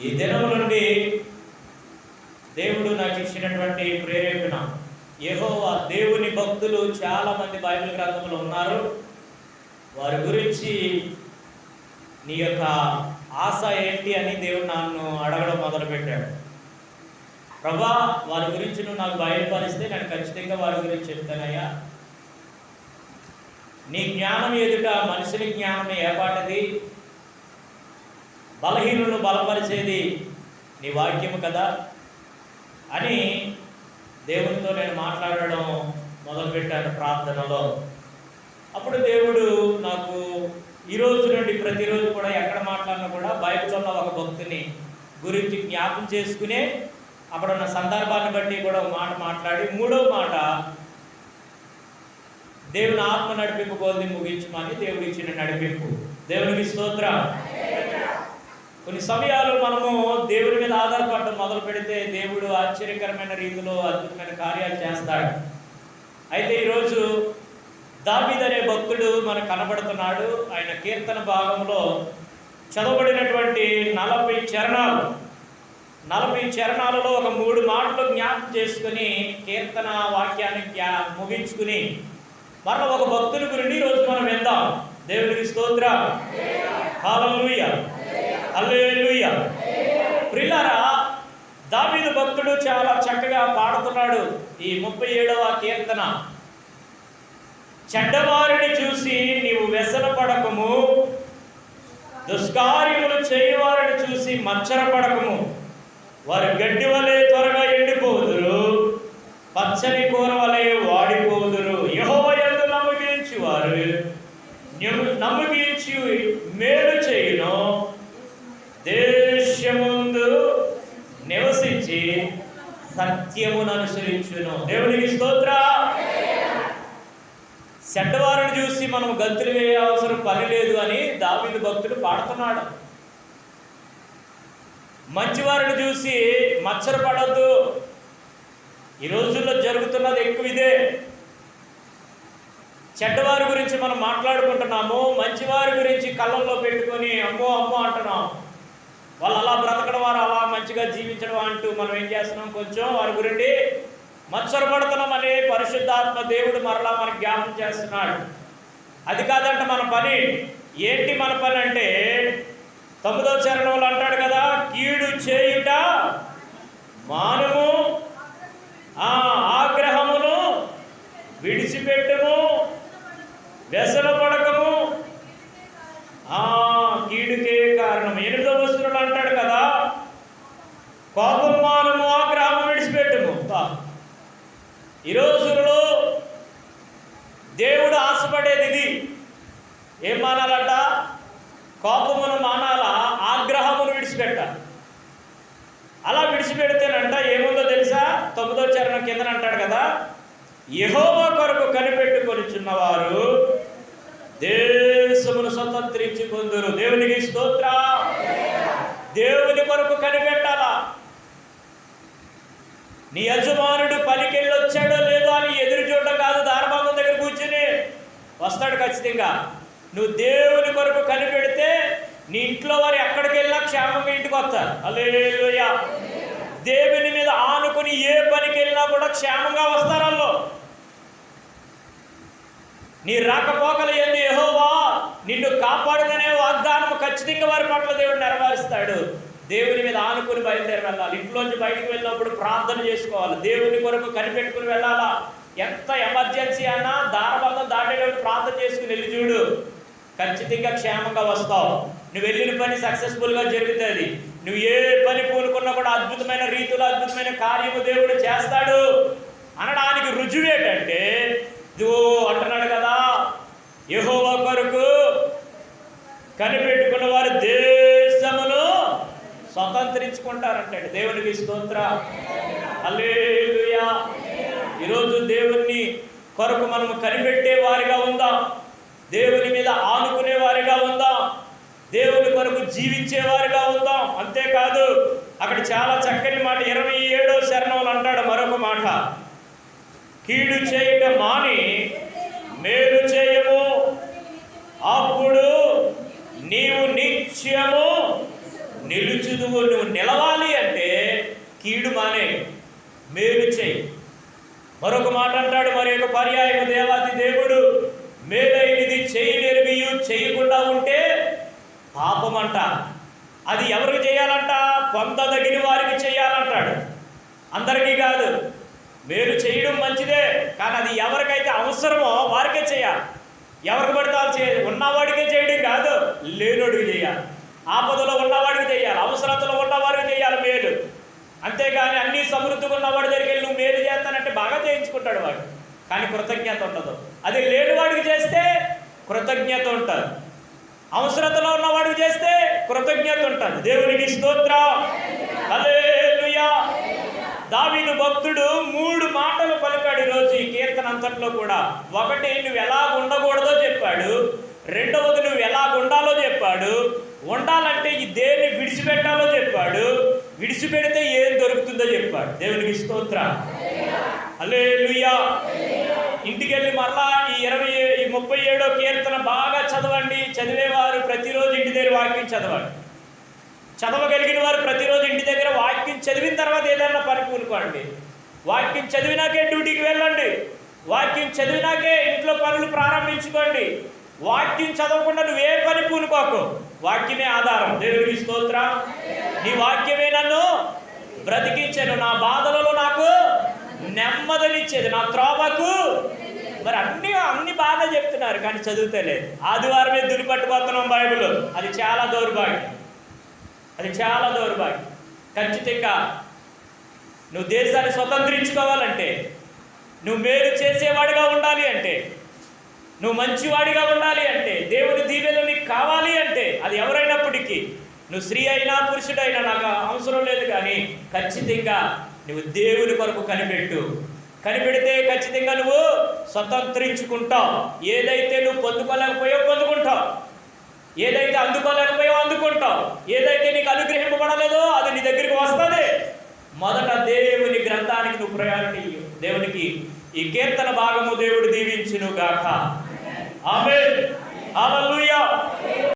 ఈ దినము నుండి దేవుడు నాకు ఇచ్చినటువంటి ప్రేరేపణ. ఏహోవా దేవుని భక్తులు చాలా మంది బైబిల్ గ్రంథంలో ఉన్నారు. వారి గురించి నీ యొక్క ఆశ ఏంటి అని దేవుడు నన్ను అడగడం మొదలుపెట్టాడు. ప్రభా వారి గురించి నువ్వు నాకు బయలుపరిస్తే నేను ఖచ్చితంగా వారి గురించి చెప్తానయ్యా. నీ జ్ఞానం ఎదుట మనిషిని జ్ఞానం ఏపాటది బలహీనులను బలపరిచేది నీ వాక్యము కదా అని దేవునితో నేను మాట్లాడడం మొదలుపెట్టాను ప్రార్థనలో. అప్పుడు దేవుడు నాకు ఈ రోజు నుండి ప్రతిరోజు కూడా ఎక్కడ మాట్లాడినా కూడా బైబిల్లో ఒక భక్తుని గురించి జ్ఞాపం చేసుకునే అక్కడ ఉన్న సందర్భాన్ని బట్టి కూడా ఒక మాట మాట్లాడి మూడో మాట దేవుని ఆత్మ నడిపింపు కొద్ది ముగించమని దేవుడు ఇచ్చిన నడిపింపు. దేవునికి స్తోత్రం. కొన్ని సమయాలు మనము దేవుడి మీద ఆధారపడడం మొదలు పెడితే దేవుడు ఆశ్చర్యకరమైన రీతిలో అద్భుతమైన కార్యాలు చేస్తాడు. అయితే ఈరోజు దావీద్ అనే భక్తుడు మనకు కనబడుతున్నాడు. ఆయన కీర్తన భాగంలో చదవబడినటువంటి నలభై చరణాలు. నలభై చరణాలలో ఒక మూడు మాటలు జ్ఞాపకం చేసుకుని కీర్తన వాక్యాన్ని జ్ఞా ముగించుకుని మరల ఒక భక్తుని గురించి ఈరోజు మనం విందాం. దేవునికి స్తోత్ర హాలూయ ప్రిల్లారా ప్రిలారా దావీదు భక్తుడు చాలా చక్కగా పాడుతున్నాడు ఈ ముప్పై ఏడవ కీర్తన. చెడ్డవారిని చూసి నీవు వ్యసనపడకము దుష్కార్యములు చేయవారిని చూసి మచ్చరపడకము వారు గడ్డి వలె త్వరగా ఎండిపోదురు పచ్చని కూర చేస్తున్నాం దేవునికి స్తోత్ర. చెడ్డవారిని చూసి మనం గంతులు వేయ అవసరం పని లేదు అని దావీదు భక్తుడు పాడుతున్నాడు. మంచివారిని చూసి మచ్చర పడద్దు. ఈ రోజుల్లో జరుగుతున్నది ఎక్కువ ఇదే. చెడ్డవారి గురించి మనం మాట్లాడుకుంటున్నాము. మంచివారి గురించి కళ్ళల్లో పెట్టుకొని అమ్మో అమ్మో అంటున్నాం. వాళ్ళు అలా బ్రతకడం వారు అలా మంచిగా జీవించడం అంటూ మనం ఏం చేస్తున్నాం? కొంచెం వారి గురించి మత్సరపడుతున్నాం అనే పరిశుద్ధాత్మ దేవుడు మరలా మనకు జ్ఞాపం చేస్తున్నాడు. అది కాదంట మన పని. ఏంటి మన పని అంటే తొమ్మిదో చరణంలో అంటాడు కదా కీడు చేయుట మానము ఆ ఆగ్రహమును విడిచిపెట్టము వ్యసన పడకము. కీడుకే కారణం. ఎనిమిదో వస్తువులు అంటాడు కదా కోపం మానము ఈ రోజుల్లో దేవుడు ఆశపడేది ఇది. ఏం మానాలట? కోపమును మానాల? ఆగ్రహమును విడిచిపెట్టాలి. అలా విడిచిపెడితేనంట ఏముందో తెలుసా? తొమ్మిదో చరణం కిందన అంటాడు కదా యెహోవా కొరకు కనిపెట్టుకొనిచున్నవారు దేశమును స్వతంత్రించుకుందరు దేవునికి స్తోత్ర. దేవుని కొరకు కనిపెట్టాలా? నీ యజమానుడు పనికెళ్ళి వచ్చాడో లేదో అని ఎదురు చూడడం కాదు దారభంగం దగ్గర కూర్చుని వస్తాడు ఖచ్చితంగా. నువ్వు దేవుని కొరకు కనిపెడితే నీ ఇంట్లో వారు ఎక్కడికి వెళ్ళినా క్షేమంగా ఇంటికి వస్తారు. అల్లేలుయ దేవుని మీద ఆనుకుని ఏ పనికి వెళ్ళినా కూడా క్షేమంగా వస్తారు వాళ్ళు. నీ రాకపోకలు ఏంది యెహోవా నిన్ను కాపాడుననే వాగ్దానం ఖచ్చితంగా వారి పట్ల దేవుడు నెరవేరుస్తాడు. దేవుని మీద ఆనుకుని బయలుదేరి వెళ్ళాలి. ఇంట్లోంచి బయటకు వెళ్ళినప్పుడు ప్రార్థన చేసుకోవాలి. దేవుని కొరకు కనిపెట్టుకుని వెళ్ళాలా? ఎంత ఎమర్జెన్సీ అన్నా దారబంధం దాటేటప్పుడు ప్రార్థన చేసుకుని వెళ్ళి చూడు. ఖచ్చితంగా క్షేమంగా వస్తావు. నువ్వు వెళ్ళిన పని సక్సెస్ఫుల్గా జరుగుతుంది. నువ్వు ఏ పని పూనుకున్నా కూడా అద్భుతమైన రీతిలో అద్భుతమైన కార్యము దేవుడు చేస్తాడు. అనడానికి రుజువు ఏంటంటే ఇదిగో అంటున్నాడు కదా యెహోవా కొరకు కనిపెట్టుకున్న స్వతంత్రించుకుంటారంటాడు. దేవునికి స్తోత్ర. అల్లేలుయా ఈరోజు దేవుణ్ణి కొరకు మనము కనిపెట్టే వారిగా ఉందాం. దేవుని మీద ఆనుకునే వారిగా ఉందాం. దేవుని కొరకు జీవించే వారిగా ఉందాం. అంతేకాదు అక్కడ చాలా చక్కని మాట ఇరవై ఏడో శరణములు అంటాడు మరొక మాట. కీడు చేయటం మాని మేలు చేయము అప్పుడు నీవు నిత్యము నిలుచుదువు నువ్వు నిలవాలి అంటే కీడు మానే మేలు చేయి. మరొక మాట అంటాడు మరి యొక్క పర్యాయం దేవాది దేవుడు మేలైనది చేయలేనివి చేయకుండా ఉంటే పాపం అంట అది ఎవరికి చేయాలంట? పొందదగిన వారికి చేయాలంటాడు. అందరికీ కాదు మేలు చేయడం మంచిదే కానీ అది ఎవరికైతే అవసరమో వారికే చేయాలి. ఎవరికి పడితే వాళ్ళు చే ఉన్నవాడికే చేయడం కాదు లేనోడికి చేయాలి. ఆపదలో ఉన్నవాడికి చేయాలి అవసరతలో ఉన్నవాడికి చేయాలి మేలు. అంతేగాని అన్ని సమృద్ధిగా ఉన్నవాడి దగ్గరికి వెళ్ళి నువ్వు మేలు చేస్తానంటే బాగా చేయించుకుంటాడు వాడు. కానీ కృతజ్ఞత ఉండదు. అది లేనివాడికి చేస్తే కృతజ్ఞత ఉంటుంది. అవసరతలో ఉన్నవాడికి చేస్తే కృతజ్ఞత ఉంటుంది. దేవునికి స్తోత్రం. హల్లెలూయా. దావీదు భక్తుడు మూడు మాటలు పలికాడు ఈరోజు ఈ కీర్తన అంతట్లో కూడా. ఒకటి నువ్వు ఎలా ఉండకూడదో చెప్పాడు. రెండవది నువ్వు ఎలా ఉండాలో చెప్పాడు. ఉండాలంటే ఈ దేన్ని విడిచిపెట్టాలో చెప్పాడు. విడిచిపెడితే ఏం దొరుకుతుందో చెప్పాడు. దేవునికి స్తోత్ర. అలే ఇంటికి వెళ్ళి మరలా ఈ ఇరవై ఈ ముప్పై ఏడో కీర్తన బాగా చదవండి. చదివేవారు ప్రతిరోజు ఇంటి దగ్గర వాక్యం చదవండి చదవగలిగిన వారు ప్రతిరోజు ఇంటి దగ్గర వాక్యం చదివిన తర్వాత ఏదైనా పని పూనుకోండి. వాక్యం చదివినాకే డ్యూటీకి వెళ్ళండి. వాక్యం చదివినాకే ఇంట్లో పనులు ప్రారంభించుకోండి. వాక్యం చదవకుండా నువ్వే పని పూనుకోకు. వాక్యమే ఆధారం. దేవుడికి స్తోత్రం. నీ వాక్యమే నన్ను బ్రతికించాను నా బాధలలో నాకు నెమ్మదనిచ్చేది. నా త్రోవకు మరి అన్ని అన్ని బాగా చెప్తున్నారు కానీ చదువుతలేదు ఆదివారమే దులిపట్టుపోతున్నాం బైబిల్ అది చాలా దౌర్భాగ్యం. అది చాలా దౌర్భాగ్యం. ఖచ్చితంగా నువ్వు దేశాన్ని స్వతంత్రించుకోవాలంటే నువ్వు మేలు చేసేవాడిగా ఉండాలి అంటే నువ్వు మంచివాడిగా ఉండాలి అంటే దేవుని దీవెలు నీకు కావాలి అంటే అది ఎవరైనప్పటికీ నువ్వు స్త్రీ అయినా పురుషుడైనా నాకు అవసరం లేదు కానీ ఖచ్చితంగా నువ్వు దేవుని కొరకు కనిపెట్టు. కనిపెడితే ఖచ్చితంగా నువ్వు స్వతంత్రించుకుంటావు. ఏదైతే నువ్వు పొందుకోలేకపోయావు పొందుకుంటావు. ఏదైతే అందుకోలేకపోయావో అందుకుంటావు. ఏదైతే నీకు అనుగ్రహింపబడలేదో అది నీ దగ్గరికి వస్తుంది. మొదట దేవుని గ్రంథానికి నువ్వు ప్రయారిటీ దేవునికి ఈ కీర్తన భాగము దేవుడు దీవించును గాక ఆమె హల్లెలూయా.